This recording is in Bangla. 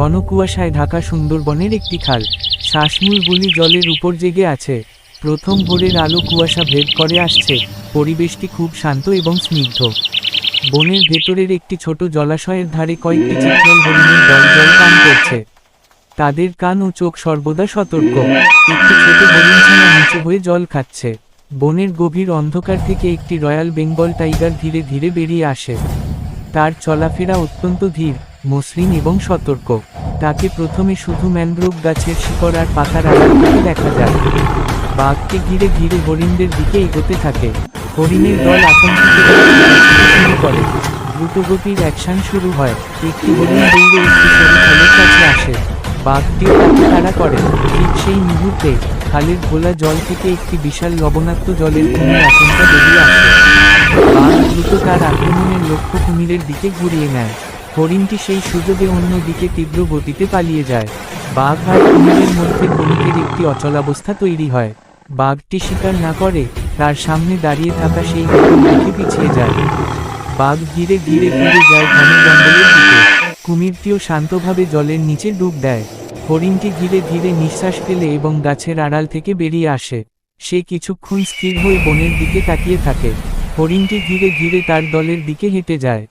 ঘন কুয়াশায় ঢাকা সুন্দরবনের একটি খাল। শ্বাসমূল গুলি জলের উপর জেগে আছে। প্রথম ভোরের আলো কুয়াশা ভেদ করে আসছে। পরিবেশটি খুব শান্ত এবং স্নিগ্ধ। বনের ভেতরের একটি ছোট জলাশয়ের ধারে কয়েকটি চিত্রল হরিণের দল জল পান করছে। তাদের কান ও চোখ সর্বদা সতর্ক। একটি ছোট হরিণ নিচু হয়ে জল খাচ্ছে। বনের গভীর অন্ধকার থেকে একটি রয়্যাল বেঙ্গল টাইগার ধীরে ধীরে বেরিয়ে আসে। তার চলাফেরা অত্যন্ত ধীর। মসৃণ এবং সতর্ক। তাকে প্রথমে শুধু ম্যানগ্রোভ গাছের শিকড় আর পাতার আড়াল দেখা যায়। বাঘকে ঘিরে ঘিরে হরিণদের দিকে এগোতে থাকে। হরিণের দল আতঙ্কিত শুরু করে। দ্রুতগতির অ্যাকশন শুরু হয়। একটি হরিণ দৌড়ে একটি সরু কাছে আসে। বাঘটিও তাকে তাড়া করে। ঠিক সেই মুহূর্তে খালের ঘোলা জল থেকে একটি বিশাল লবণাক্ত জলের কুমির আশঙ্কা বেরিয়ে আসে। বাঘ দ্রুত তার আক্রমণের লক্ষ্য কুমিরের দিকে ঘুরিয়ে নেয়। হরিণটি সেই সুযোগে অন্য দিকে তীব্র গতিতে পালিয়ে যায়। বাঘ আর কুমিরের মধ্যে ক্ষণিকের একটি অচলাবস্থা তৈরি হয়। বাঘটি শিকার না করে, তার সামনে দাঁড়িয়ে থাকা সেই হরিণ পিছিয়ে যায়। বাঘ ধীরে ধীরে ফিরে যায় ঘন জঙ্গলের দিকে। কুমিরটিও শান্তভাবে জলের নিচে ডুব দেয়। হরিণটি ধীরে ধীরে নিঃশ্বাস ফেলে এবং গাছের আড়াল থেকে বেরিয়ে আসে। সে কিছুক্ষণ স্থির হয়ে বনের দিকে তাকিয়ে থাকে। হরিণটি ধীরে ধীরে তার দলের দিকে হেঁটে যায়।